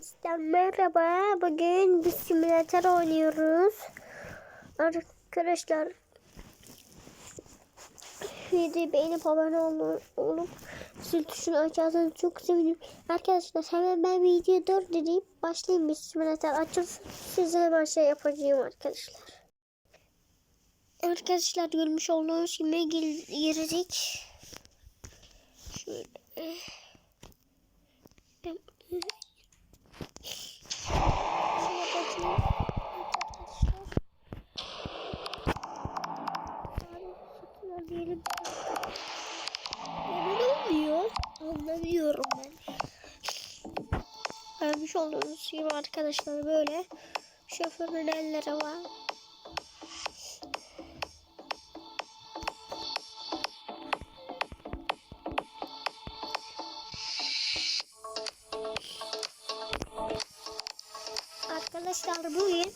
İşte merhaba. Bugün bir simülatör oynuyoruz. Arkadaşlar videoyu beğenip abone olun, olup zil tuşunu açarsanız çok sevinirim. Arkadaşlar hemen ben video dur dediğim başlayayım bir simülatör açılsın. Size hemen şey yapacağım arkadaşlar. Arkadaşlar görmüş olduğunuz gibi gir- girdik. Şöyle. Şuna bakayım. Arkadaşlar. diyelim. Neden olmuyor? Anlamıyorum ben. Görmüş olduğunuz gibi arkadaşlar böyle şoförün elleri var. Arkadaşlar bugün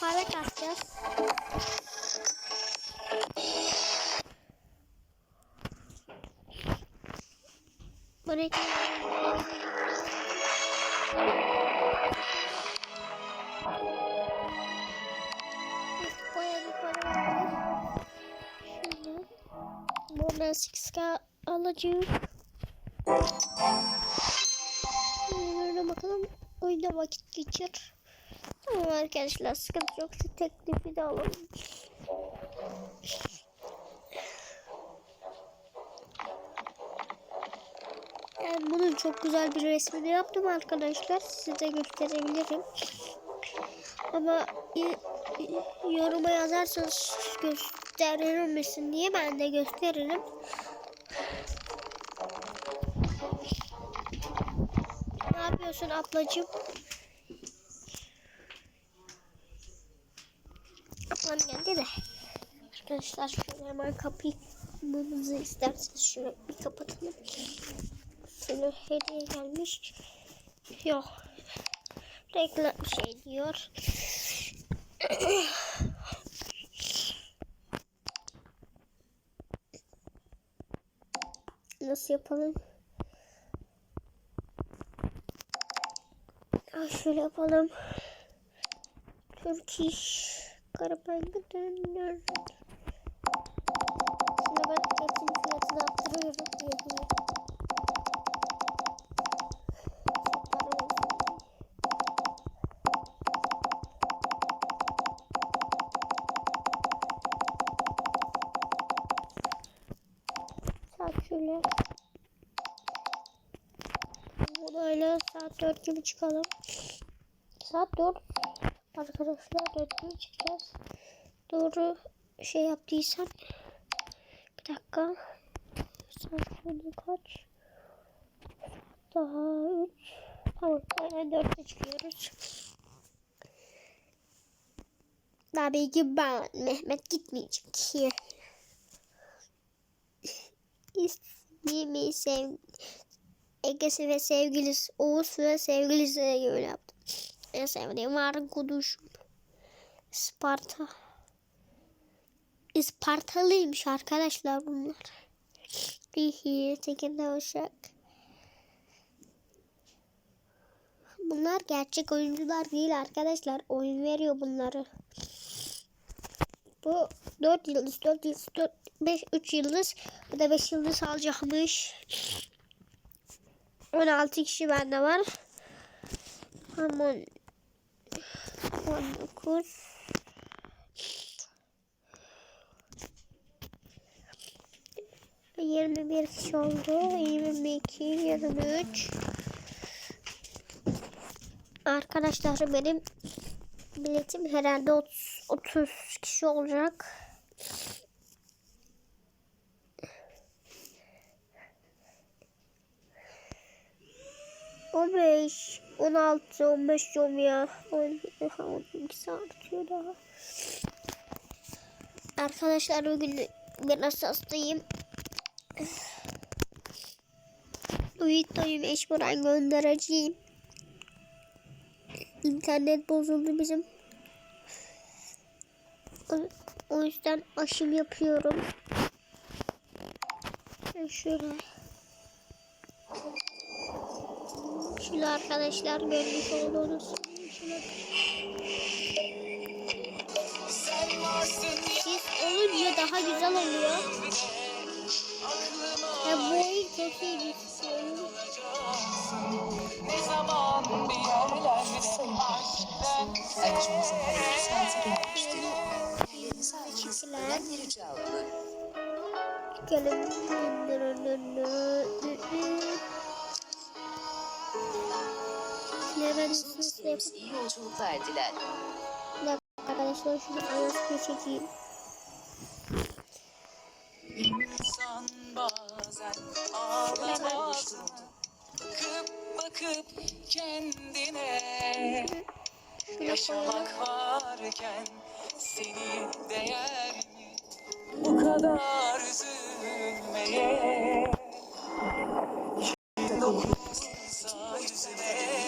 para kasacağız. Arkadaşlar sıkıntı yok. Şu teklifi de alalım. Ben bunun çok güzel bir resmini yaptım arkadaşlar. Size gösterebilirim. Ama yoruma yazarsanız gösterir misin diye ben de gösteririm. Ne yapıyorsun ablacığım? Ablam geldi de. Arkadaşlar şöyle hemen kapıyı bulmanızı isterseniz şöyle bir kapatalım. Şöyle hediye gelmiş. Yok. Reklam şey diyor. Nasıl yapalım? Şöyle yapalım. Türk iş. Karapayga dönüyor. Şuna ben hepsinin fiyatını arttırıyorum. Olsun. Saat şöyle. Burayla saat dört gibi çıkalım. Saat dört. Arkadaşlar dört gibi çıkacağız. Doğru şey yaptıysam. Bir dakika. Şöyle kaç? Daha üç. Tamam. Aynen dörtte çıkıyoruz. Tabii ki ben Mehmet gitmeyecek ki. İsmimi sev Ege'si ve sevgilisi Oğuz ve sevgilisiye göre yaptım. En sevdiğim arkadaşım. Sparta. Ispartalıymış arkadaşlar bunlar. Hihi, Tekirdağ Uşak. Bunlar gerçek oyuncular değil arkadaşlar. Oyun veriyor bunları. Bu 4 yıldız, 4 yıldız, 4, 5, 3 yıldız. Bu da 5 yıldız alacakmış. 16 kişi bende var. Aman 19 21 kişi oldu. 22, 23 Arkadaşlar benim biletim herhalde 30, 30 kişi olacak. On beş, on altı, on beş diyorum ya. On, on iki artıyor daha. Arkadaşlar bugün biraz hastayım. Videoyu mecburen göndereceğim. İnternet bozuldu bizim. O, yüzden aşım yapıyorum. Şöyle şunu arkadaşlar görmüş olduğunuz Siz olunca daha güzel oluyor. Ya bu oyun çok iyi bir Ne zaman bir yerlerde aşktan Gelin hemen. Bir dakika arkadaşlar şunu anasını çekeyim. İnsan bazen ağlamaz Bakıp bakıp kendine Yaşamak varken seni değer mi? Bu kadar üzülmeye Dokunsa yüzüne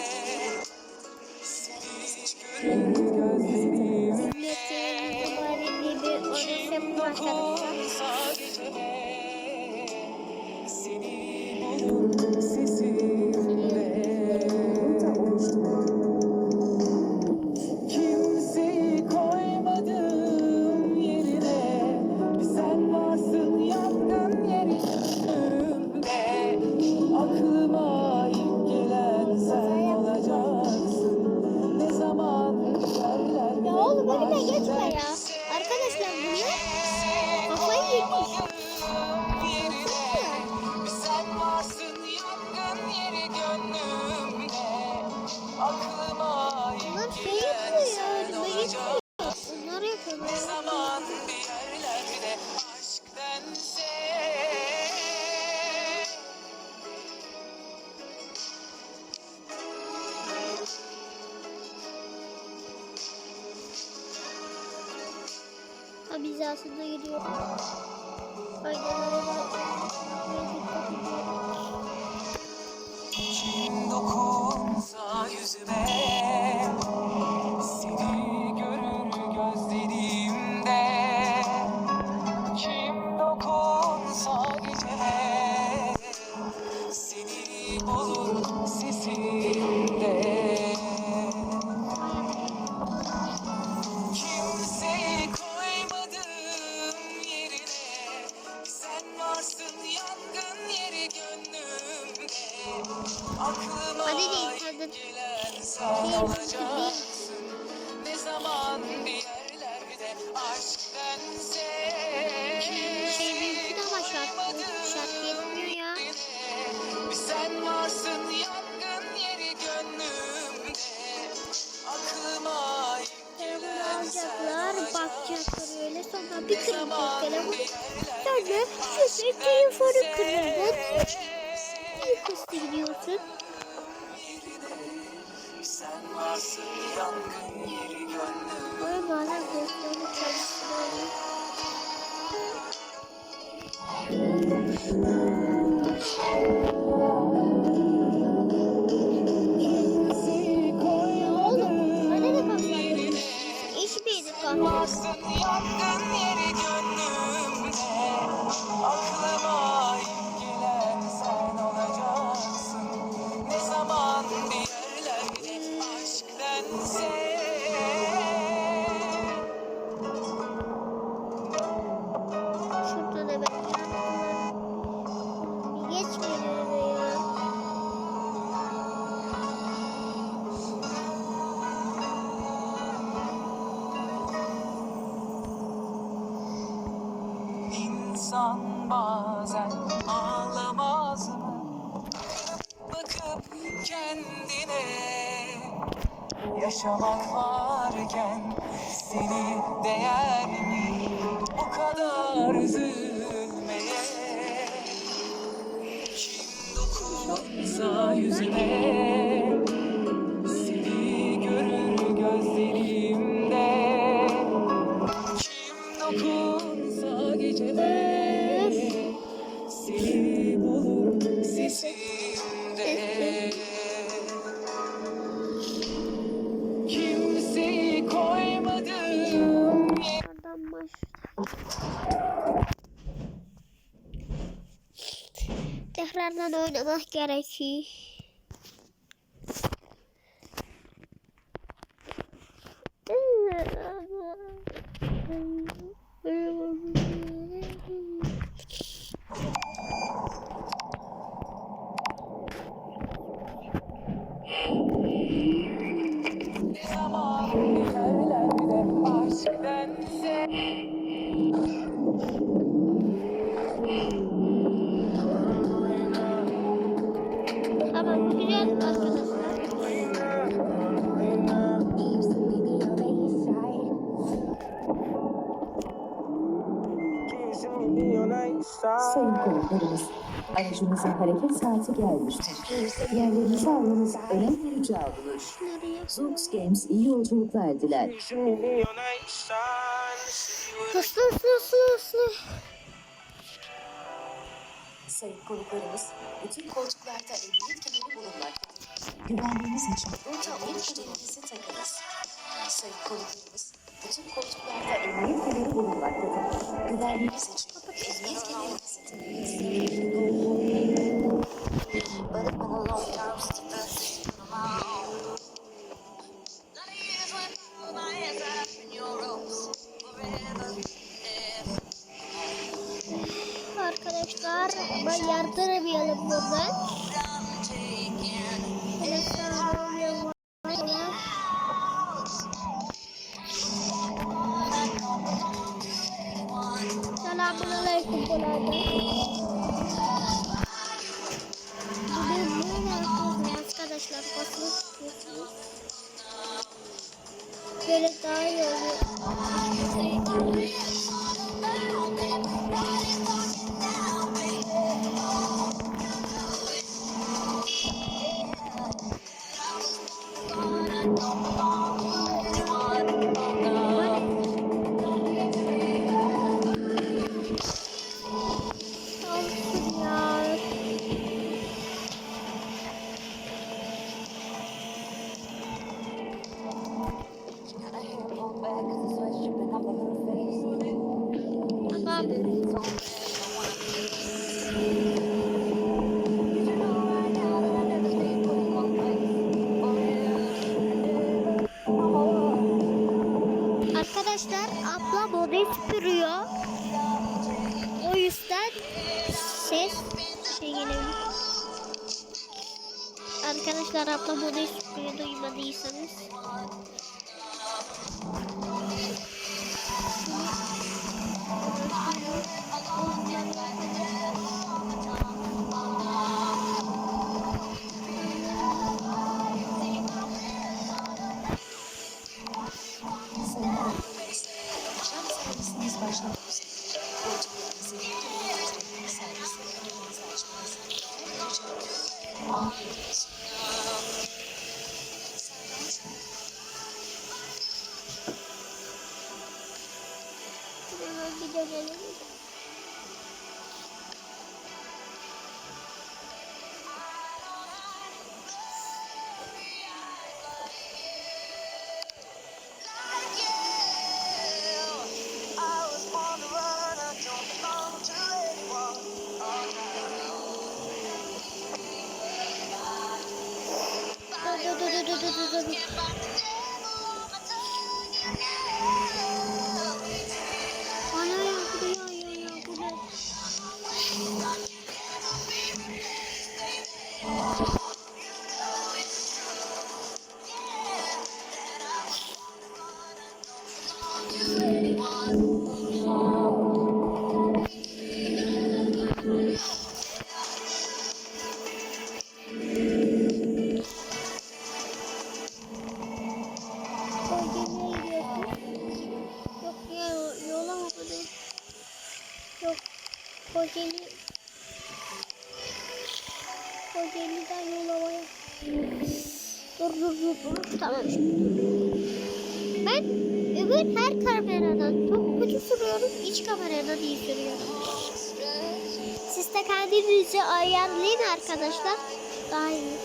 arkasında gidiyor. Haydi. Kim dokunsa yüzüme Seni görür gözlerimde Kim dokunsa geceme Seni bulur sesimde Yaşamak varken seni değer mi bu kadar üzülmeye? Kim dokunsa yüzüne todas garantir Aracımızın hareket saati gelmiştir. Yerlerinizi almanız önem verici alınır. Zoox Games iyi yolculuklar diler. Hızlı hızlı hızlı hızlı. Sayın konuklarımız, bütün koltuklarda emniyet kemeri bulunmaktadır. Güvenliğiniz için emniyet kemerinizi takınız. Sayın konuklarımız, bütün koltuklarda emniyet kemeri bulunmaktadır. Güvenliğiniz için emniyet kemerinizi takınız. Arkadaşlar. Daha iyi.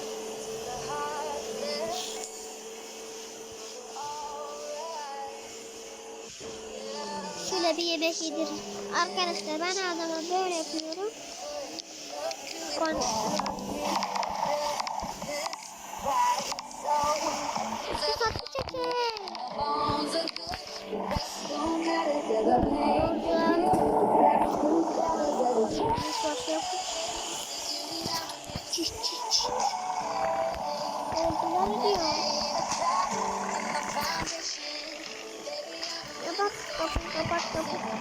Şöyle bir yemek yedirin. Arkadaşlar ben adama böyle yapıyorum. Konuşuyorum. Oldular diyor. Ya bak kapı kapat kapı kapat.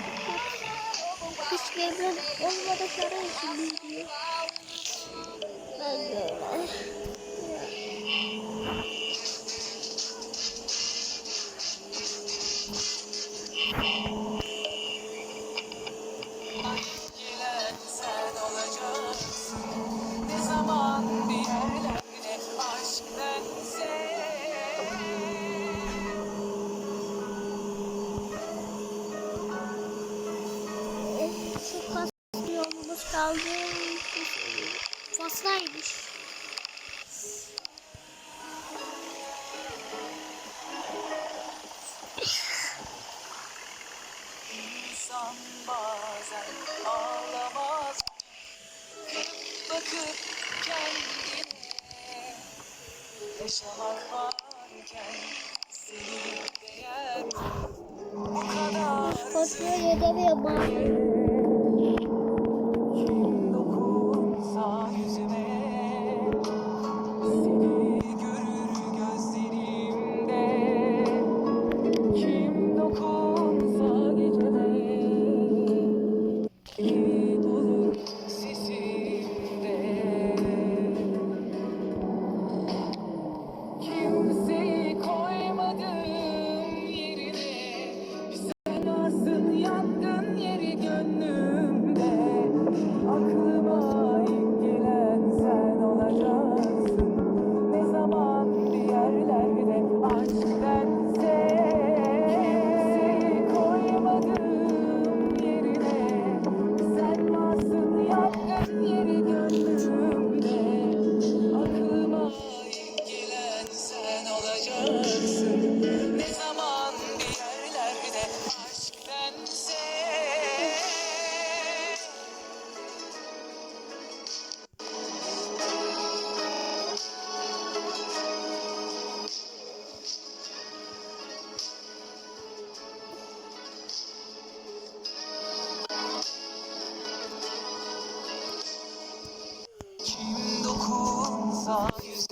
Hiç memnun olmadıkları için bilmiyor. Ben böyle. Sen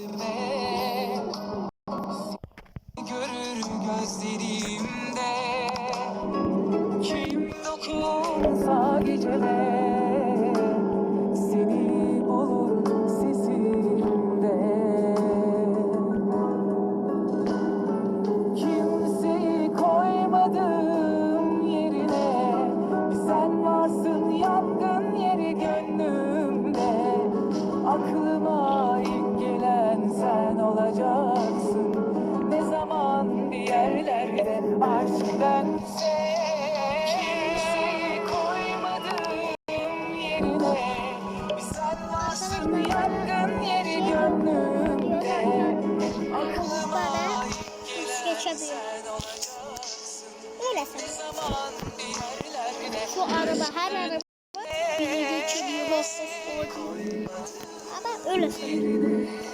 Amen. uçabiliyor. Öyle sen. Şu araba her araba beni geçiriyor. Ama öyle sen.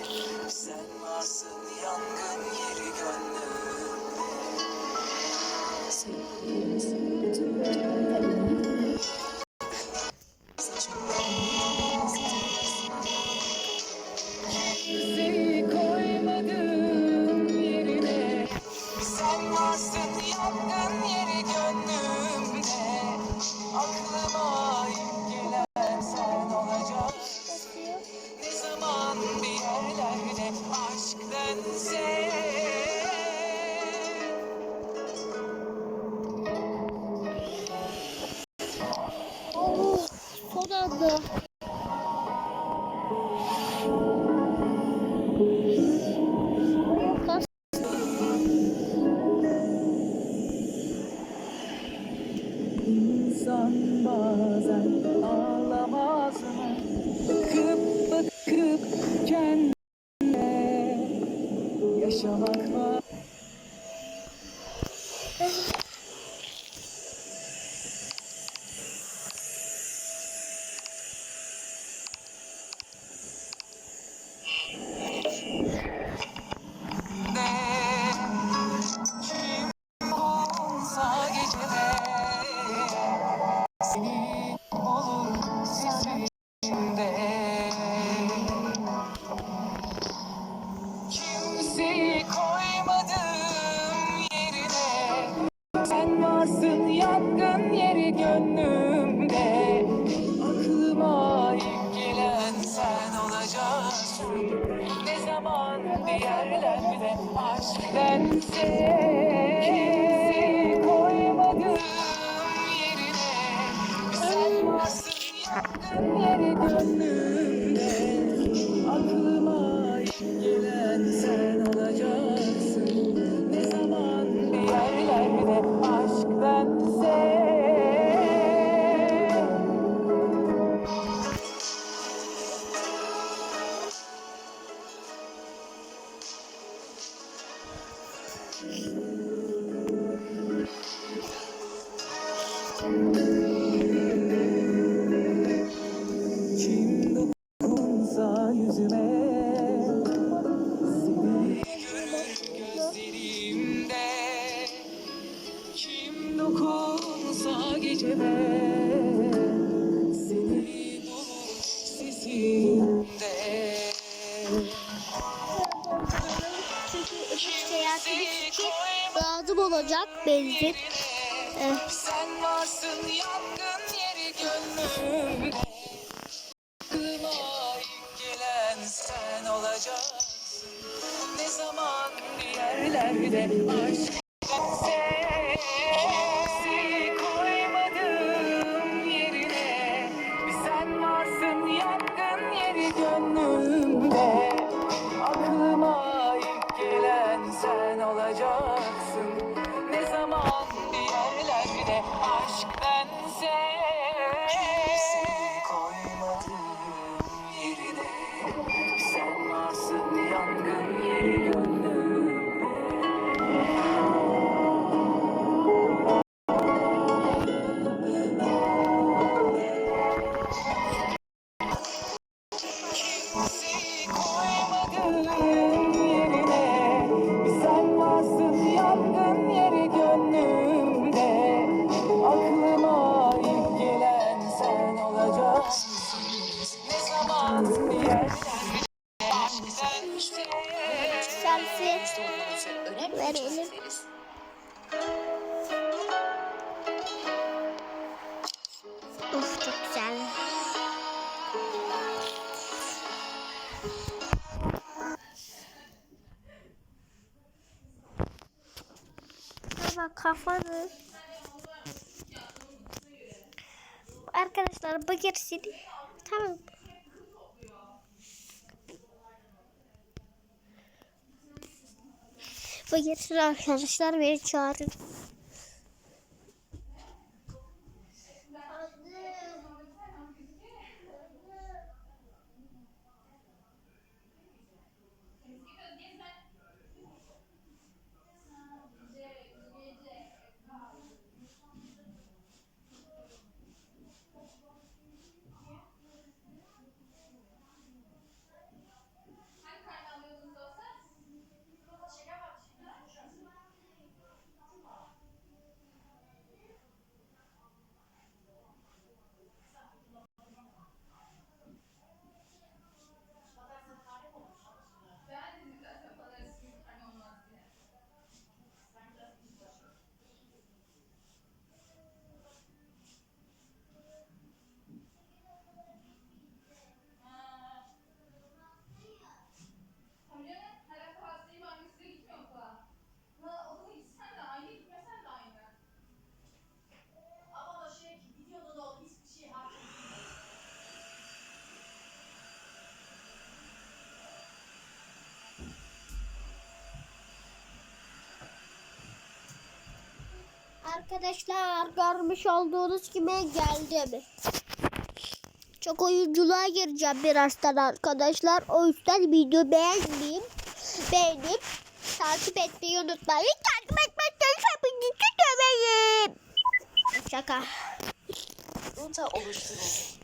And stay. dokunsa geceme Seni bulur sesinde lazım olacak benzin. Eh. Sen varsın yangın yeri gönlümde. Aklıma gelen sen olacaksın. Ne zaman bir aşk yangın Gerisini Tamam. Bu gerisini arkadaşlar beni çağırın. Amcanın her hafta hastayım annesi de gitmiyor okula. La okula gitsen de aynı gitmesen de aynı. Ama o şey videoda da o hiçbir şey hakim Arkadaşlar görmüş olduğunuz gibi geldim. Çok oyunculuğa gireceğim birazdan arkadaşlar. O yüzden video beğenmeyin. Beğenip takip etmeyi unutmayın. Takip etmezseniz hepinizi döveyim. Şaka. Rota oluşturuldu.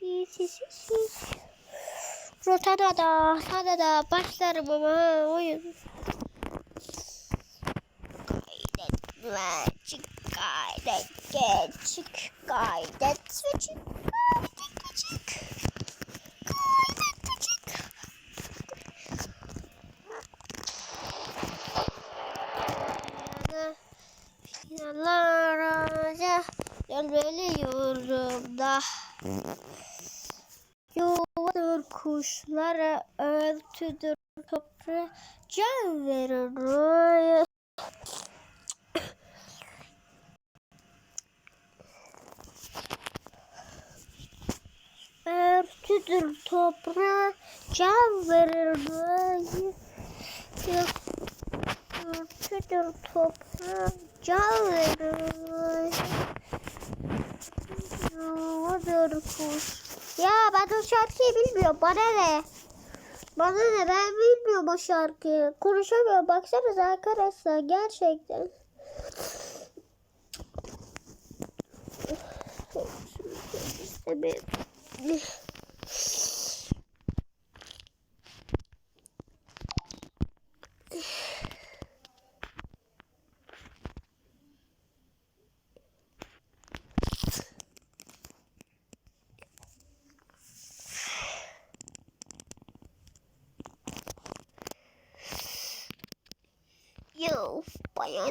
İyi siz siz. Rotada da sana da başlarım ama oyun. Kaydet ve çık kaydet geç çık kaydet ve çık Verir rüya. Yuvadır kuş. Ya ben o şarkıyı bilmiyorum. Bana ne? Bana ne? Ben bilmiyorum o şarkıyı. Konuşamıyorum. Baksanıza arkadaşlar. Gerçekten. İstemiyorum.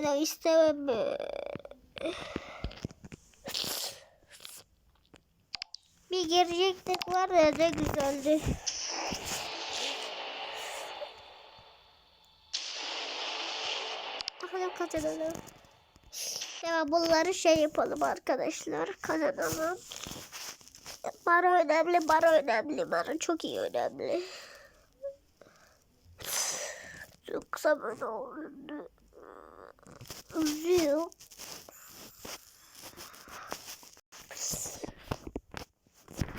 Da istemem. Bir gelecektik var ya ne güzeldi. Bakalım kazanalım. Hemen bunları şey yapalım arkadaşlar. Kazanalım. Para önemli, para önemli, para çok iyi önemli. Yoksa böyle. Üzüyor.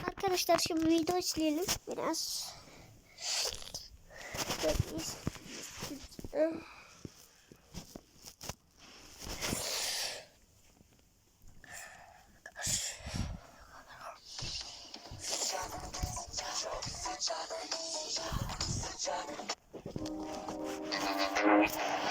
Arkadaşlar şimdi video izleyelim biraz. Şöyle.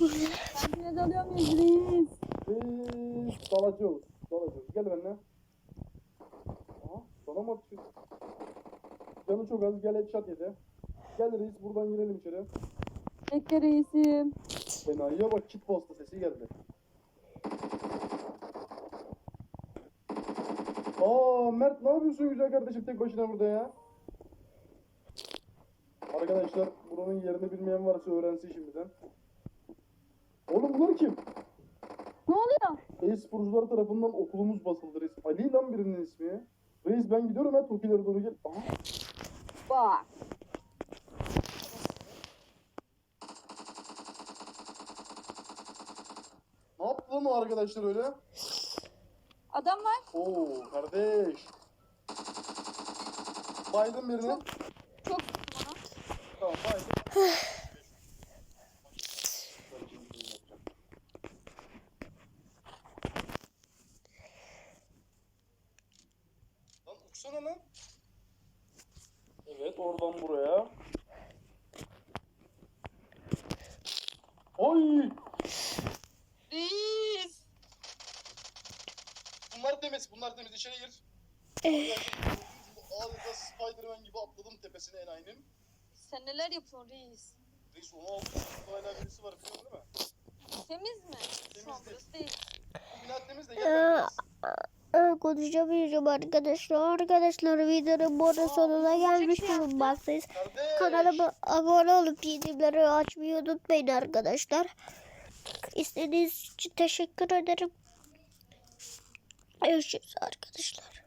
Yine dalıyor muyuz reis? Biz dalacağız. Dalacağız. Gel benimle. Aha, sana mı? Canı çok az. Gel headshot yedi. Gel reis buradan girelim içeri. Bekle reisim. Enayiye bak kit bastı sesi geldi. Aa Mert ne yapıyorsun güzel kardeşim tek başına burada ya? Arkadaşlar buranın yerini bilmeyen varsa öğrensin şimdiden. Oğlum bunlar kim? Ne oluyor? E-sporcular tarafından okulumuz basıldı reis. Ali lan birinin ismi. Reis ben gidiyorum ha Tokilere doğru gel. Aha. Bak. Ne yaptı lan o arkadaşlar öyle? Adam var. Oo kardeş. Baydın birini. Çok- Çok. Tamam baydın. Lan uçsana lan. Evet oradan buraya. Oy! Reis. Bunlar temiz, bunlar temiz. İçeri gir. Adeta Spider-Man gibi atladım tepesine enayinin. Sen neler yapıyorsun reis? Reis onu aldı. Burada hala birisi var biliyorsun değil mi? Temiz mi? Şu an Temiz değil. burası değil. Temiz de gel ben Ee, konuşamayacağım arkadaşlar. Arkadaşlar videonun burada sonuna gelmiş bulunmaktayız. Kardeş. Kanalıma abone olup bildirimleri açmayı unutmayın arkadaşlar. İstediğiniz için teşekkür ederim. Görüşürüz arkadaşlar.